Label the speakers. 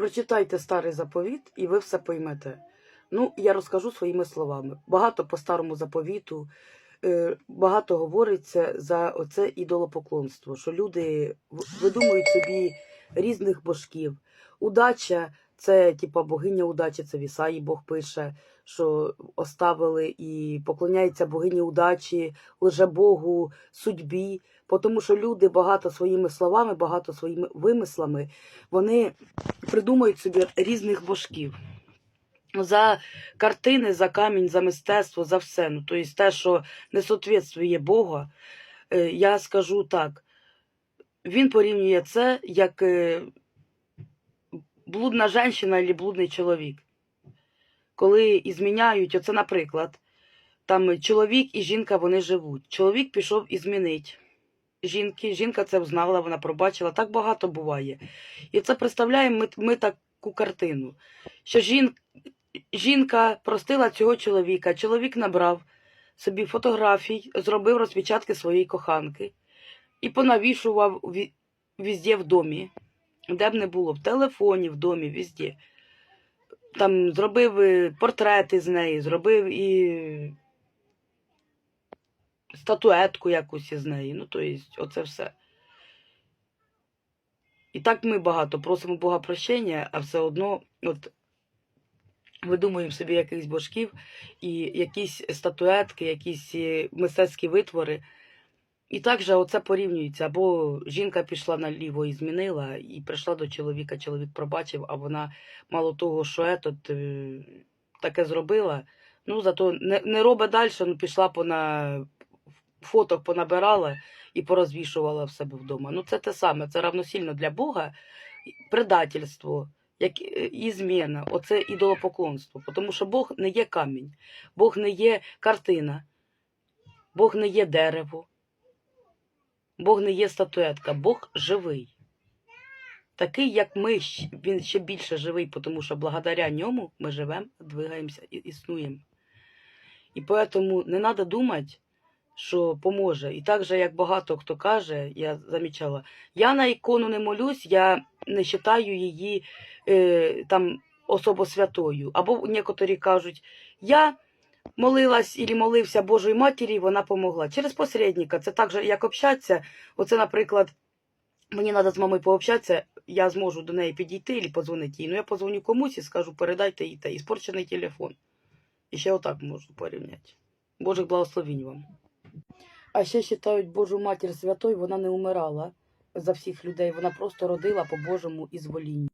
Speaker 1: Прочитайте старий заповіт, і ви все поймете. Ну, я розкажу своїми словами. Багато по старому заповіту, е, багато говориться за оце ідолопоклонство, що люди видумують собі різних божків. Удача це типа богиня удачі, це в Бог пише, що оставили і поклоняються богині удачі, лже Богу, судьбі. Тому що люди багато своїми словами, багато своїми вимислами, вони придумують собі різних божків. За картини, за камінь, за мистецтво, за все. Ну, тобто те, що не соответствує Бога, е, я скажу так. Він порівнює це як е, блудна жінка або блудний чоловік. Коли зміняють, оце, наприклад, там чоловік і жінка вони живуть. Чоловік пішов і змінить жінки. Жінка це взнала, вона пробачила. Так багато буває. І це представляємо ми, ми таку картину, що жін, жінка простила цього чоловіка, чоловік набрав собі фотографій, зробив розпечатки своєї коханки і понавішував ві- везде в домі, де б не було, в телефоні, в домі, везде. Там зробив е, портрети з неї, зробив і статуетку якусь із неї. Ну, то есть, оце все. І так ми багато просимо Бога прощення, а все одно от, видумуємо собі якихось божків і якісь статуетки, якісь е, мистецькі витвори. І так же оце порівнюється. Або жінка пішла наліво і змінила, і прийшла до чоловіка, чоловік пробачив, а вона мало того, що етот, е, таке зробила. Ну, зато не, не робить далі, ну пішла пона фоток понабирала і порозвішувала в себе вдома. Ну, це те саме, це равносильно для Бога предательство, як е, і зміна, оце ідолопоклонство. Тому що Бог не є камінь, Бог не є картина, Бог не є дерево, Бог не є статуетка, Бог живий. Такий, як ми, він ще більше живий, тому що благодаря ньому ми живемо, двигаємося і існуємо. І тому не треба думати, що поможе. І так же, як багато хто каже, я замічала, я на ікону не молюсь, я не вважаю її е, там особо святою. Або некоторі кажуть, я молилась і молився Божої Матері, і вона помогла. Через посередника. Це так же, як общатися. Оце, наприклад, мені треба з мамою пообщатися, я зможу до неї підійти і подзвонити їй. Ну, я позвоню комусь і скажу, передайте їй те. Іспорчений телефон. І ще отак можу порівняти. Божих благословінь вам. А ще вважають Божу матір святою, вона не умирала за всіх людей, вона просто родила по Божому ізволінню.